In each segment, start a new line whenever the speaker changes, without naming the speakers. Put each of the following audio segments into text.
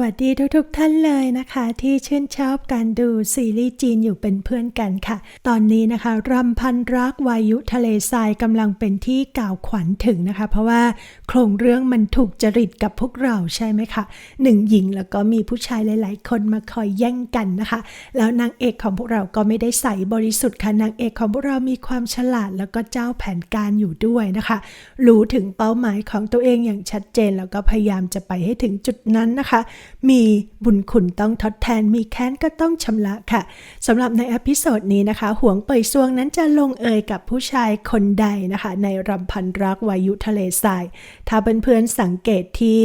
วัสดีทุกๆทท่านเลยนะคะ ที่ชื่นชอบการดูซีรีส์จีนอยู่เป็นเพื่อนกันค่ะ ตอนนี้นะคะรำพันรักวายุทะเลทรายกำลังเป็นที่กล่าวขวัญถึงนะคะ เพราะว่าโครงเรื่องมันถูกจริตกับพวกเราใช่ไหมคะหนึ่งหญิงแล้วก็มีผู้ชายหลาย ๆ คนมาคอยแย่งกันนะคะ แล้วนางเอกของพวกเราก็ไม่ได้ใสบริสุทธิ์ค่ะนางเอกของพวกเรามีความฉลาด แล้วก็เจ้าแผนการอยู่ด้วยนะคะ รู้ถึงเป้าหมายของตัวเองอย่างชัดเจนแล้วก็พยายามจะไปให้ถึงจุดนั้นนะคะมีบุญคุณต้องทดแทน มีแค้นก็ต้องชำระค่ะสำหรับในอพิโซดนี้นะคะ ห่วงเปยซวงนั้นจะลงเอยกับผู้ชายคนใดนะคะ ในรำพันรักวายุทะเลทราย ถ้าเพื่อนๆสังเกตที่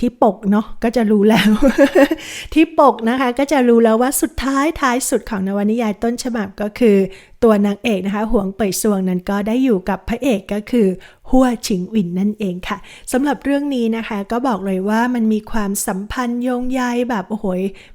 ที่ปกเนาะก็จะรู้แล้ว ที่ปกนะคะก็จะรู้แล้วว่าสุดท้ายท้ายสุดของนวนิยายต้นฉบับก็คือตัวนางเอกนะคะ ห่วงเปยซวงนั้นก็ได้อยู่กับพระเอกก็คือ หัวชิงวินนั่นเองค่ะสำหรับเรื่องนี้นะคะ ก็บอกเลยว่ามันมีความสัมพันธ์โยงใยแบบโอ้โห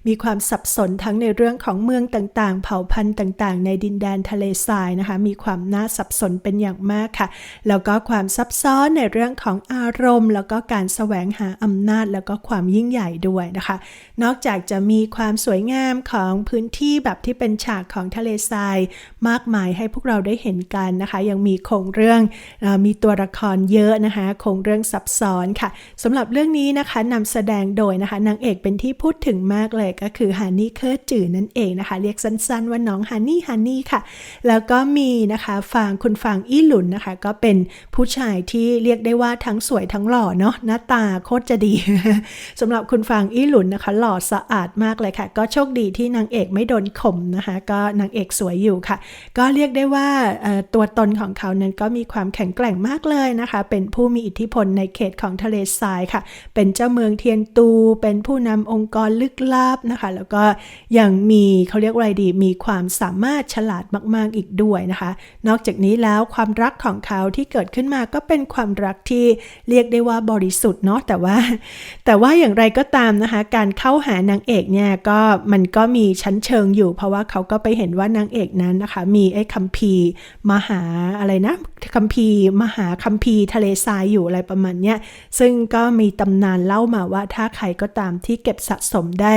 มีความสับสนทั้งในเรื่องของเมืองต่างๆ เผ่าพันธุ์ต่างๆ ในดินแดนทะเลทรายนะคะ มีความน่าสับสนเป็นอย่างมากค่ะ แล้วก็ความซับซ้อนในเรื่องของอารมณ์ แล้วก็การแสวงหาอำนาจ แล้วก็ความยิ่งใหญ่ด้วยนะคะ นอกจากจะมีความสวยงามของพื้นที่แบบที่เป็นฉากของทะเลทราย มากมายให้พวกเราได้เห็นกันนะคะ ยังมีโครงเรื่องมีตัวละครเยอะนะคะคงเรื่องซับซ้อนค่ะสำหรับเรื่องนี้นะคะนำแสดงโดยนะคะนางเอกเป็นที่พูดถึงมากเลยก็คือฮันนี่เคิร์จื่อนั่นเองนะคะ เรียกสั้นๆว่าน้องฮันนี่ฮันนี่ค่ะ แล้วก็มีนะคะฟางคุณฟางอี้หลุนนะคะ ก็เป็นผู้ชายที่เรียกได้ว่าทั้งสวยทั้งหล่อเนาะหน้าตาโคตรจะดีสำหรับคุณฟางอี้หลุนนะคะ หล่อสะอาดมากเลยค่ะ ก็โชคดีที่นางเอกไม่โดนข่มนะคะ ก็นางเอกสวยอยู่ค่ะ ก็เรียกได้ว่าตัวตนของเขานั้นก็มีความแข็งแกร่งมากเลยนะคะ เป็นผู้มีอิทธิพลในเขตของทะเลทรายค่ะ เป็นเจ้าเมืองเทียนตู เป็นผู้นำองค์กรลึกลับนะคะ แล้วก็ยังมีเขาเรียกว่าอะไรดี มีความสามารถฉลาดมากๆอีกด้วยนะคะ นอกจากนี้แล้วความรักของเขาที่เกิดขึ้นมาก็เป็นความรักที่เรียกได้ว่าบริสุทธิ์เนาะแต่ว่า แต่ว่าอย่างไรก็ตามนะคะ การเข้าหานางเอกเนี่ยก็มันก็มีชั้นเชิงอยู่ เพราะว่าเขาก็ไปเห็นว่านางเอกนั้นนะคะ มีไอ้คัมภีร์มหาอะไรนะคัมภีร์มหาคัมภีร์ทะเลทรายอยู่อะไรประมาณเนี้ยซึ่งก็มีตำนานเล่ามาว่าถ้าใครก็ตามที่เก็บสะสมได้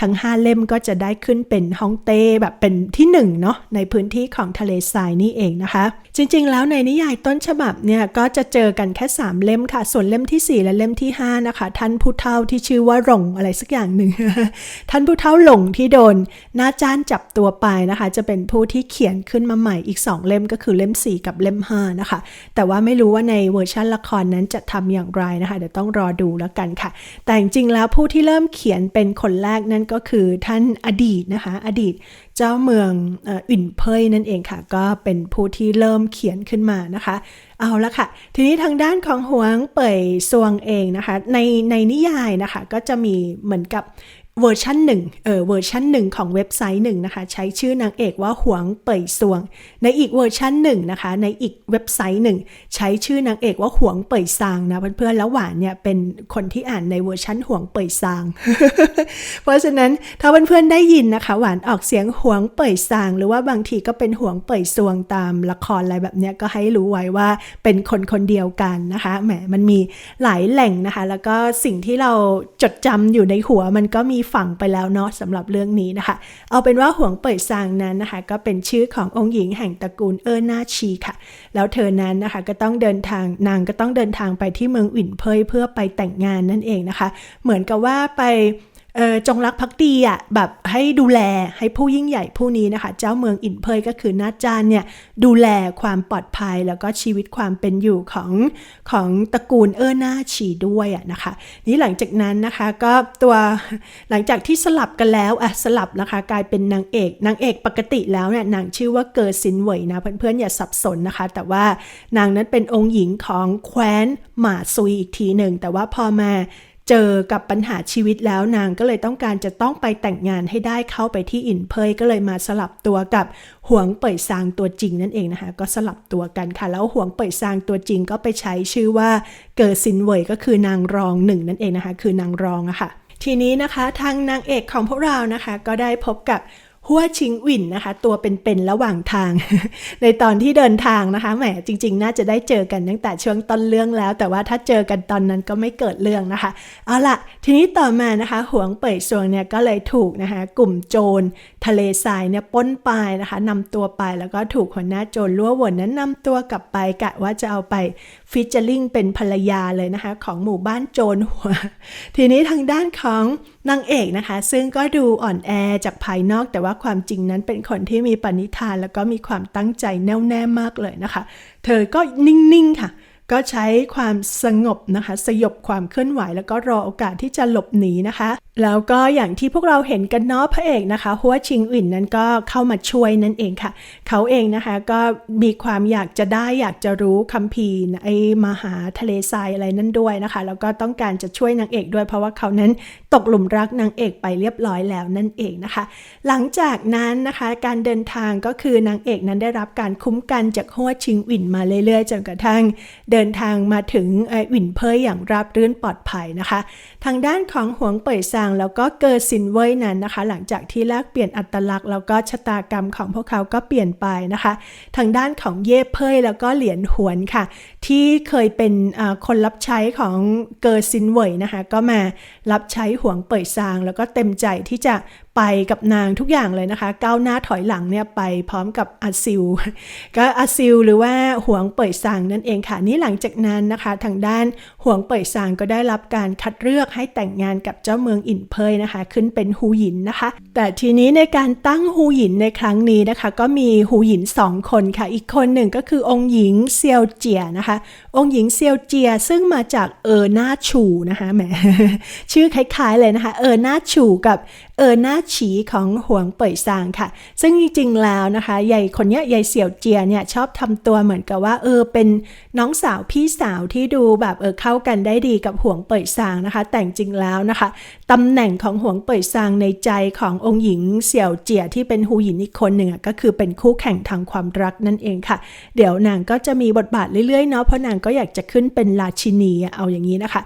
ทั้ง 5 เล่มก็จะได้ขึ้นเป็นฮ่องเต้แบบเป็นที่1เนาะในพื้นที่ของทะเลทรายนี่เองนะคะ จริงๆ แล้วในนิยายต้นฉบับเนี่ยก็จะเจอกันแค่ 3 เล่มค่ะ ส่วนเล่มที่ 4 และเล่มที่ 5 นะคะ ท่านผู้เฒ่าที่ชื่อว่าหลงอะไรสักอย่างหนึ่งท่านผู้เฒ่าหลงที่โดนหน้าจ้านจับตัวไปนะคะ จะเป็นผู้ที่เขียนขึ้นมาใหม่อีก 2 เล่มก็คือเล่ม 4 กับเล่ม5นะคะแต่ว่าไม่รู้ว่าในเวอร์ชันละครนั้นจะทำอย่างไรนะคะ เดี๋ยวต้องรอดูแล้วกันค่ะ แต่จริงๆแล้วผู้ที่เริ่มเขียนเป็นคนแรกนั่นก็คือท่านอดีตนะคะ อดีตเจ้าเมืองอุ่นเพยนั่นเองค่ะ ก็เป็นผู้ที่เริ่มเขียนขึ้นมานะคะ เอาละค่ะ ทีนี้ทางด้านของหวงเป่ยซวงเองนะคะ ในในนิยายนะคะก็จะมีเหมือนกับ เวอร์ชันหนึ่งเออเวอร์ชันหนึ่งของเว็บไซต์หนึ่งนะคะ ใช้ชื่อนางเอกว่าหวงเป่ยซวง ในอีกเวอร์ชันหนึ่งนะคะ ในอีกเว็บไซต์หนึ่งใช้ชื่อนางเอกว่าหวงเป่ยซางนะเพื่อนๆแล้วหวานเนี่ยเป็นคนที่อ่านในเวอร์ชันหวงเป่ยซาง เพราะฉะนั้นถ้าเพื่อนๆได้ยินนะคะ หวานออกเสียงหวงเป่ยซาง หรือว่าบางทีก็เป็นหวงเป่ยซวงตามละครอะไรแบบเนี้ยก็ให้รู้ไว้ว่าเป็นคนคนเดียวกันนะคะแหมมันมีหลายแหล่งนะคะ แล้วก็สิ่งที่เราจดจำอยู่ในหัวมันก็มีฝังไปแล้วเนาะสำหรับเรื่องนี้นะคะ เอาเป็นว่าห่วงเปิดซางนั้นนะคะ ก็เป็นชื่อขององค์หญิงแห่งตระกูลเออร์นาชีค่ะ แล้วเธอนั้นนะคะก็ต้องเดินทางนางก็ต้องเดินทางไปที่เมืองอุ่นเพยเพื่อไปแต่งงานนั่นเองนะคะ เหมือนกับว่าไป จงรักภักดีอะแบบให้ดูแลให้ผู้ยิ่งใหญ่ผู้นี้นะคะ เจ้าเมืองอินเพยก็คือนาจานเนี่ยดูแลความปลอดภัยแล้วก็ชีวิตความเป็นอยู่ของของตระกูลเออนาชีด้วยอะนะคะ นี่หลังจากนั้นนะคะก็ตัวหลังจากที่สลับกันแล้วอะสลับนะคะกลายเป็นนางเอกนางเอกปกติแล้วเนี่ยนางชื่อว่าเกิร์ซินเวยนะเพื่อนๆอย่าสับสนนะคะ แต่ว่านางนั้นเป็นองค์หญิงของแคว้นหมาซุยอีกทีหนึ่งแต่ว่าพอมา เจอกับปัญหาชีวิตแล้วนางก็เลยต้องการจะต้องไปแต่งงานให้ได้เข้าไปที่อินเพยก็เลยมาสลับตัวกับหวงเป่ยซางตัวจริงนั่นเองนะคะ ก็สลับตัวกันค่ะ แล้วหวงเป่ยซางตัวจริงก็ไปใช้ชื่อว่าเกิดซินเวยก็คือนางรองหนึ่งนั่นเองนะคะ คือนางรองอะค่ะ ทีนี้นะคะทางนางเอกของพวกเรานะคะ ก็ได้พบกับ หัวชิงวินนะคะ ตัวเป็นๆระหว่างทาง ในตอนที่เดินทางนะคะแหมจริง ๆ น่าจะได้เจอกันตั้งแต่ช่วงต้นเรื่องแล้ว แต่ว่าถ้าเจอกันตอนนั้นก็ไม่เกิดเรื่องนะคะ เอาละทีนี้ต่อมานะคะหวงเป่ยซวงเนี่ยก็เลยถูกนะคะ กลุ่มโจร ทะเลทรายเนี่ยปล้นไปนะคะนำตัวไปแล้วก็ถูกหัวหน้าโจรล้ววนนั้นนำตัวกลับไปกะว่าจะเอาไปฟิชเจอริงเป็นภรรยาเลยนะคะ ของหมู่บ้านโจรหัว ทีนี้ทางด้านของนางเอกนะคะ ซึ่งก็ดูอ่อนแอจากภายนอก แต่ว่าความจริงนั้นเป็นคนที่มีปณิธาน แล้วก็มีความตั้งใจแน่วแน่มากเลยนะคะ เธอก็นิ่งๆค่ะ ก็ใช้ความสงบนะคะ สยบความเคลื่อนไหว แล้วก็รอโอกาสที่จะหลบหนีนะคะแล้วก็อย่างที่พวกเราเห็นกันเนาะพระเอกนะคะหัวชิงอื่นนั้นก็เข้ามาช่วยนั่นเองค่ะ เขาเองนะคะก็มีความอยากจะได้อยากจะรู้คัมภีร์ไอ้มหาทะเลทรายอะไรนั่นด้วยนะคะ แล้วก็ต้องการจะช่วยนางเอกด้วยเพราะว่าเขานั้นตกหลุมรักนางเอกไปเรียบร้อยแล้วนั่นเองนะคะ หลังจากนั้นนะคะการเดินทางก็คือนางเอกนั้นได้รับการคุ้มกันจากหัวชิงอินมาเรื่อยๆจนกระทั่ง เดินทางมาถึงไอ้อินเพยอย่างราบรื่นปลอดภัยนะคะ ทางด้านของหวงเป่ยซาง แล้วก็เกอร์ซินเว่ยนั้นนะคะ หลังจากที่แลกเปลี่ยนอัตลักษณ์แล้วก็ชะตากรรมของพวกเขาก็เปลี่ยนไปนะคะ ทางด้านของเย่เพยแล้วก็เหรียญหวนค่ะ ที่เคยเป็นคนรับใช้ของเกอร์ซินเว่ยนะคะ ก็มารับใช้หวงเป่ยซาง แล้วก็เต็มใจที่จะไปกับนางทุกอย่างเลยนะคะ ก้าวหน้าถอยหลังเนี่ยไปพร้อมกับอาซิล ก็อาซิลหรือว่าหวงเป่ยซางนั่นเองค่ะ นี่หลังจากนั้นนะคะ ทางด้านหวงเป่ยซางก็ได้รับการคัดเลือกให้แต่งงานกับเจ้าเมืองอินเพยนะคะ ขึ้นเป็นฮูหยินนะคะ แต่ทีนี้ในการตั้งฮูหยินในครั้งนี้นะคะ ก็มีฮูหยินสองคนค่ะ อีกคนหนึ่งก็คือองค์หญิงเซียวเจียนะคะ องค์หญิงเซียวเจียซึ่งมาจากเออหน้าชูนะคะแหมชื่อคล้ายๆเลยนะคะ เออหน้าชูกับ เออหน้าฉีของหวงเป่ยซางค่ะ ซึ่งจริงๆแล้วนะคะยายคนเนี้ยยายเสี่ยวเจียเนี่ยชอบทำตัวเหมือนกับว่าเออเป็นน้องสาวพี่สาวที่ดูแบบเออเข้ากันได้ดีกับหวงเป่ยซางนะคะ แต่จริงแล้วนะคะ ตำแหน่งของหวงเป่ยซางในใจขององค์หญิงเสี่ยวเจียที่เป็นฮูหยินอีกคนหนึ่งอะก็คือเป็นคู่แข่งทางความรักนั่นเองค่ะ เดี๋ยวนางก็จะมีบทบาทเรื่อยๆเนาะเพราะนางก็อยากจะขึ้นเป็นราชินีอะเอาอย่างนี้นะคะ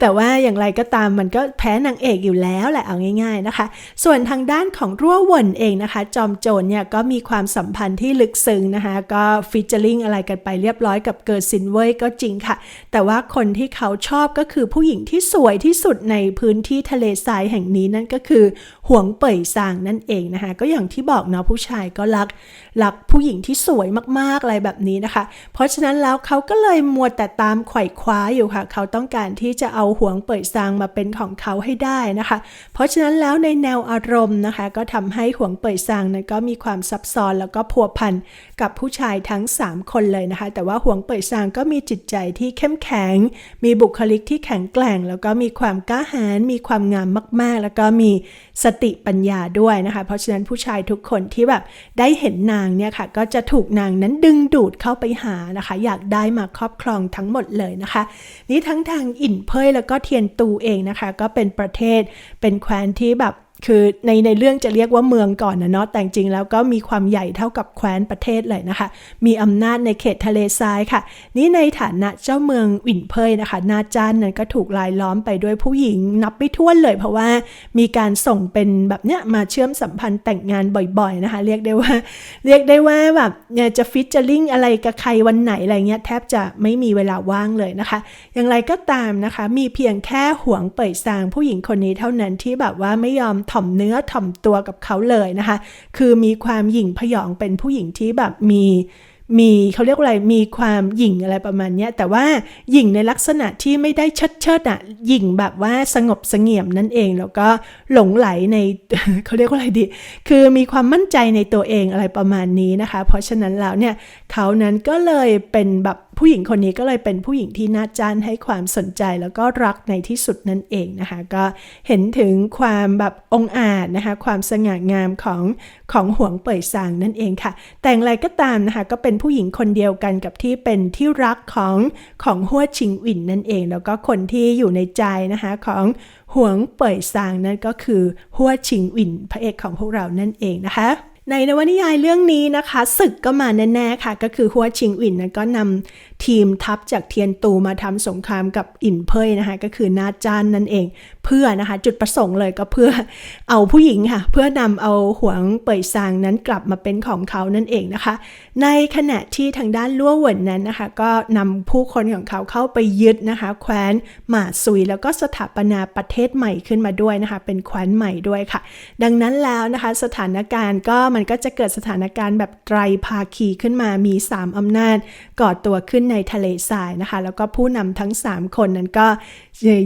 แต่ว่าอย่างไรก็ตามมันก็แพ้นางเอกอยู่แล้วแหละเอาง่าย ๆนะคะ ส่วนทางด้านของรั่ววนเองนะคะ จอมโจรเนี่ยก็มีความสัมพันธ์ที่ลึกซึ้งนะคะก็ฟิชเจอริงอะไรกันไปเรียบร้อยกับเกิร์ซินเว่ยก็จริงค่ะ แต่ว่าคนที่เขาชอบก็คือผู้หญิงที่สวยที่สุดในพื้นที่ทะเลทรายแห่งนี้นั่นก็คือหวงเป่ยซางนั่นเองนะคะ ก็อย่างที่บอกเนาะผู้ชายก็รักรักผู้หญิงที่สวยมากๆอะไรแบบนี้นะคะ เพราะฉะนั้นแล้วเขาก็เลยมัวแต่ตามไขว่คว้าอยู่ค่ะ เขาต้องการที่จะเอาหวงเป่ยซางมาเป็นของเขาให้ได้นะคะ เพราะฉะนั้นแล้วในแนวอารมณ์นะคะ ก็ทำให้หวงเป่ยซางนั้นก็มีความซับซ้อนแล้วก็พัวพันกับผู้ชายทั้ง 3 คนเลยนะคะ แต่ว่าหวงเป่ยซางก็มีจิตใจที่เข้มแข็ง มีบุคลิกที่แข็งแกร่ง แล้วก็มีความกล้าหาญมีความงามมาก ๆ แล้วก็มีสติปัญญาด้วยนะคะ เพราะฉะนั้นผู้ชายทุกคนที่แบบได้เห็นนางเนี่ยค่ะ ก็จะถูกนางนั้นดึงดูดเข้าไปหานะคะ อยากได้มาครอบครองทั้งหมดเลยนะคะ นี่ทั้งทางอินเพยแล้วก็เทียนตูเองนะคะ ก็เป็นประเทศเป็นแคว้นที่แบบ คือในในเรื่องจะเรียกว่าเมืองก่อนนะเนาะแต่จริงแล้วก็มีความใหญ่เท่ากับแคว้นประเทศเลยนะคะ มีอำนาจในเขตทะเลทรายค่ะ นี่ในฐานะเจ้าเมืองอินเพยนะคะ นาจานนั้นก็ถูกลายล้อมไปด้วยผู้หญิงนับไม่ถ้วนเลย เพราะว่ามีการส่งเป็นแบบเนี้ยมาเชื่อมสัมพันธ์แต่งงานบ่อยๆนะคะ เรียกได้ว่า เรียกได้ว่าแบบจะฟิชเจอริงอะไรกับใครวันไหนอะไรเงี้ยแทบจะไม่มีเวลาว่างเลยนะคะ อย่างไรก็ตามนะคะ มีเพียงแค่หวงเป่ยซางผู้หญิงคนนี้เท่านั้นที่แบบว่าไม่ยอมถ่อมเนื้อถ่อมตัวกับเขาเลยนะคะ คือมีความหยิ่งพยองเป็นผู้หญิงที่แบบมีมีเขาเรียกว่าอะไรมีความหยิ่งอะไรประมาณนี้แต่ว่าหยิ่งในลักษณะที่ไม่ได้เชิดเชิดอะหยิ่งแบบว่าสงบสงี่ยมนั่นเอง แล้วก็หลงไหลในเขาเรียกว่าอะไรดี คือมีความมั่นใจในตัวเองอะไรประมาณนี้นะคะ เพราะฉะนั้นแล้วเนี่ยเขานั้นก็เลยเป็นแบบ ผู้หญิงคนนี้ก็เลยเป็นผู้หญิงที่น่าจ้านให้ความสนใจแล้วก็รักในที่สุดนั่นเองนะคะ ก็เห็นถึงความแบบองอาจนะคะ ความสง่างามของของหวงเป่ยซางนั่นเองค่ะ แต่อย่างไรก็ตามนะคะ ก็เป็นผู้หญิงคนเดียวกันกับที่เป็นที่รักของของหัวชิงอินนั่นเอง แล้วก็คนที่อยู่ในใจนะคะของหวงเป่ยซางนั่นก็คือหัวชิงอินพระเอกของพวกเรานั่นเองนะคะ ในนวนิยายเรื่องนี้นะคะศึกก็มาแน่ๆค่ะ ก็คือหัวชิงอินนะก็นำทีมทัพจากเทียนตูมาทำสงครามกับอินเพยนะคะก็คือนาจานนั่นเอง เพื่อนะคะ จุดประสงค์เลยก็เพื่อเอาผู้หญิงค่ะ เพื่อนำเอาหวงเป่ยซางนั้นกลับมาเป็นของเขานั่นเองนะคะ ในขณะที่ทางด้านลั่วเหวินนั้นนะคะ ก็นำผู้คนของเขาเข้าไปยึดนะคะ แคว้นหมาซุย แล้วก็สถาปนาประเทศใหม่ขึ้นมาด้วยนะคะ เป็นแคว้นใหม่ด้วยค่ะ ดังนั้นแล้วนะคะ สถานการณ์ก็มันก็จะเกิดสถานการณ์แบบไตรภาคีขึ้นมามี 3อำนาจก่อตัวขึ้นในทะเลทรายนะคะ แล้วก็ผู้นำทั้ง 3 คนนั้นก็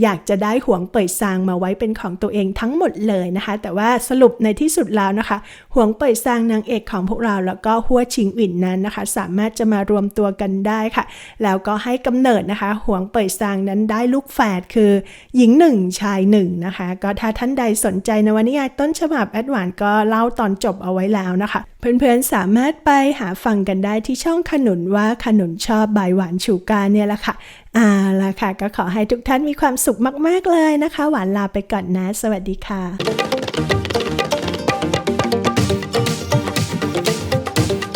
อยากจะได้หวงเป่ยซางมาไว้เป็นของตัวเองทั้งหมดเลยนะคะ แต่ว่าสรุปในที่สุดแล้วนะคะหวงเป่ยซางนางเอกของพวกเราแล้วก็หัวชิงอินนั้นนะคะ สามารถจะมารวมตัวกันได้ค่ะ แล้วก็ให้กำเนิดนะคะหวงเป่ยซางนั้นได้ลูกแฝดคือ หญิงหนึ่งชายหนึ่งนะคะ ก็ถ้าท่านใดสนใจนวนิยายต้นฉบับแอดวานก็เล่าตอนจบเอาไว้แล้วนะคะ เพื่อนๆสามารถไปหาฟังกันได้ที่ช่องขนุนว่าขนุนชอบบายหวานชูการเนี่ยแหละค่ะ อ่าละค่ะ ก็ขอให้ทุกท่านมีความสุขมาก ๆ เลยนะคะ หวานลาไปก่อนนะ สวัสดีค่ะ